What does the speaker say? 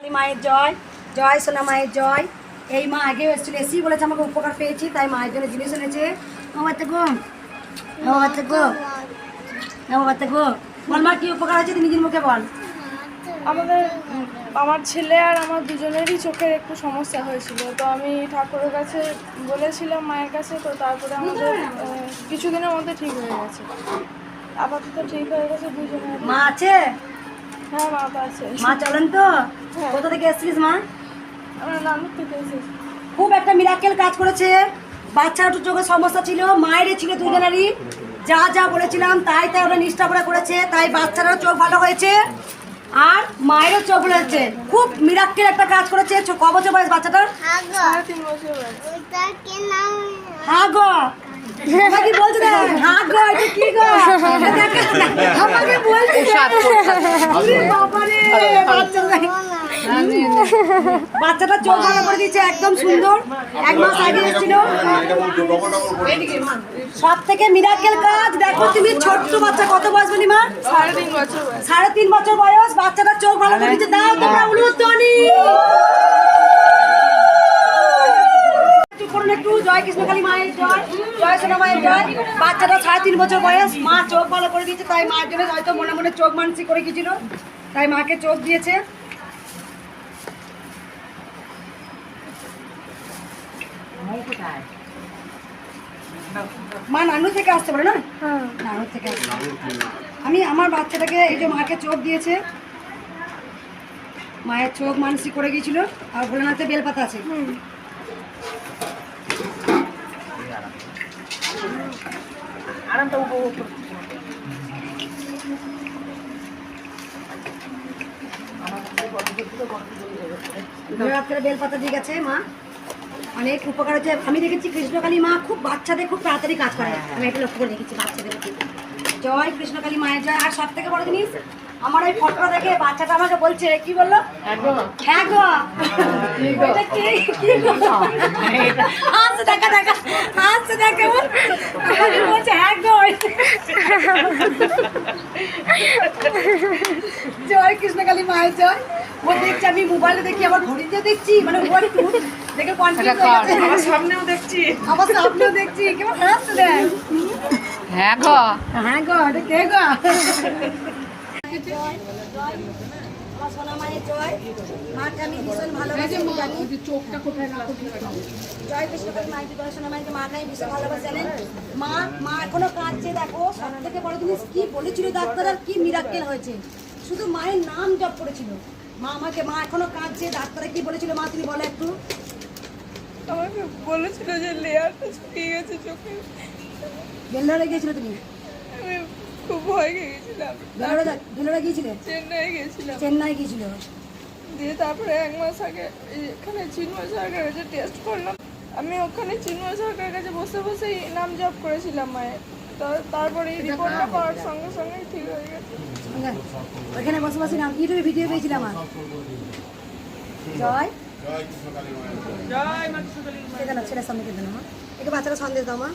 মায়ের জয় জয় সোনা মায়ের জয়। এই মা আগে এসেছিল এসি বলেছে আমাকে উপকার পেয়েছি তাই মায়ের জন্য জিনিস এনেছে। আমার তো গো আমার তো গো আমার তো গো বল মা কি উপকার আছে তুমি নিজের মুখে বল। আমাদের আমার ছেলে আর আমার দুজনেরই চোখের একটু সমস্যা হয়েছিল। তো আমি ঠাকুরের কাছে বলেছিলাম মায়ের কাছে তো তারপরে আমাদের আহ, কিছুদিনের মধ্যে ঠিক হয়ে গেছে। আপাতত ঠিক হয়ে গেছে দুজনের। মা আছে? হ্যাঁ মা আছে। মা চলেন তো। হ্যাঁ। কোথা থেকে এসেছিস মা? আমরা নানুর থেকে এসেছি খুব একটা মিরাকেল কাজ করেছে। বাচ্চার একটু চোখের সমস্যা ছিল মায়েরই ছিল দুজনেরই। যা যা বলেছিলাম তাই তাই ওরা নিষ্ঠা করে করেছে তাই বাচ্চারও চোখ ভালো হয়েছে। আর মায়েরও চোখ ভালো হয়েছে। খুব মিরাক্কেল একটা কাজ করেছে। ক বছর বয়স বাচ্চাটার? তিন হ্যাঁ গো। আমাকে বলছে হ্যাঁ গো এটা কি গো আমাকে বলছে আরে বাবা রে বাচ্চাটা বাচ্চাটা চোখ ভালো করে দিচ্ছে একদম সুন্দর। এক মাস আগে এসেছিল। সব থেকে মিরাকেল কাজ দেখো তুমি ছোট্ট বাচ্চা কত বয়স বলি মা সাড়ে তিন বছর বয়স। সাড়ে তিন বছর বয়স বাচ্চাটা চোখ ভালো করে দিচ্ছে দাও তোমরা উলুধ্বনি একটু জয় কৃষ্ণকালী মায়ের জয় জয় সোনা মায়ের জয়। বাচ্চাটা সাড়ে তিন বছর বয়স মা চোখ ভালো করে দিয়েছে তাই মায়ের জন্য হয়তো মনে মনে চোখ মানসি করে গেছিল। তাই মাকে চোখ দিয়েছে। মা নানু থেকে আসতে পারে না? হ্যাঁ। নানু থেকে আসতে আমি আমার বাচ্চাটাকে এই যে মাকে চোখ দিয়েছে। মায়ের চোখ মানসিক করে গিয়েছিল আর ভোলেনাথে বেলপাতা আছে। বেলপাতা দিয়ে গেছে মা। অনেক উপকার হচ্ছে আমি দেখেছি কৃষ্ণকালী মা খুব বাচ্চাদের খুব তাড়াতাড়ি কাজ করে। আমি এটা লক্ষ্য করে দেখেছি বাচ্চাদের। জয় কৃষ্ণকালী মায়ের জয়। আর সব থেকে বড় জিনিস আমার এই ফটোটা দেখে বাচ্চাটা আমাকে বলছে কি বলল? হ্যাঁ গো। এটা কি- কি গো? হাসছে দেখা দেখা। হাসছে দেখা আমাকে বলছে হ্যাঁ গো জয় কৃষ্ণকালী মায়ের জয়। ও দেখছি আমি মোবাইলে দেখি আবার ঘড়িতে দেখছি মানে মোবাইল দেখে কনফিউজ আমার সামনেও দেখছি। আমার সামনেও দেখছি কেমন হাসছে দেখ। হ্যাঁ গো। হ্যাঁ গো এটা কে গো? আমার সোনা মায়ের জয়। মাকে আমি ভীষণ ভালোবাসি জানি। জয় কৃষ্ণকালী মায়ের জয় সোনা মায়ের মাকে আমি ভীষণ ভালোবাসি জানেন? মা মা এখনও কাঁদছে দেখো। সব থেকে বড় জিনিস কি বলেছিল ডাক্তার আর কি মিরাক্কেল হয়েছে? শুধু মায়ের নাম জপ করেছিল। মা আমাকে মা এখনও কাঁদছে ডাক্তারে কি বলেছিল? মা তুমি বলো একটু। আমাকে বলেছিল যে লেয়ারটা শুকিয়ে গেছে চোখে। বেল্লারে গিয়েছিল তুমি? আমি খুব ভয় খেয়ে গিয়েছিলে? চেন্নাই গেছিলাম চেন্নাই গিয়েছিল। দিয়ে তারপরে এক মাস আগে এখানে চিন্ময় সরকারের কাছে টেস্ট করলাম। আমি ওখানে চিন্ময় সরকারের কাছে বসে বসেই নাম জপ করেছিলাম মায়ের। তা- তারপরে এই রিপোর্টটা পাওয়ার সঙ্গে সঙ্গে ঠিক হয়ে গেছে। ওখানে বসে বসে নাম ইউটিউবে ভিডিও পেয়েছিলাম আমার জয়। জয় মা ছেলের সামনে কেটে মা? একটু বাচ্চারা সন্দেশ দাও মা।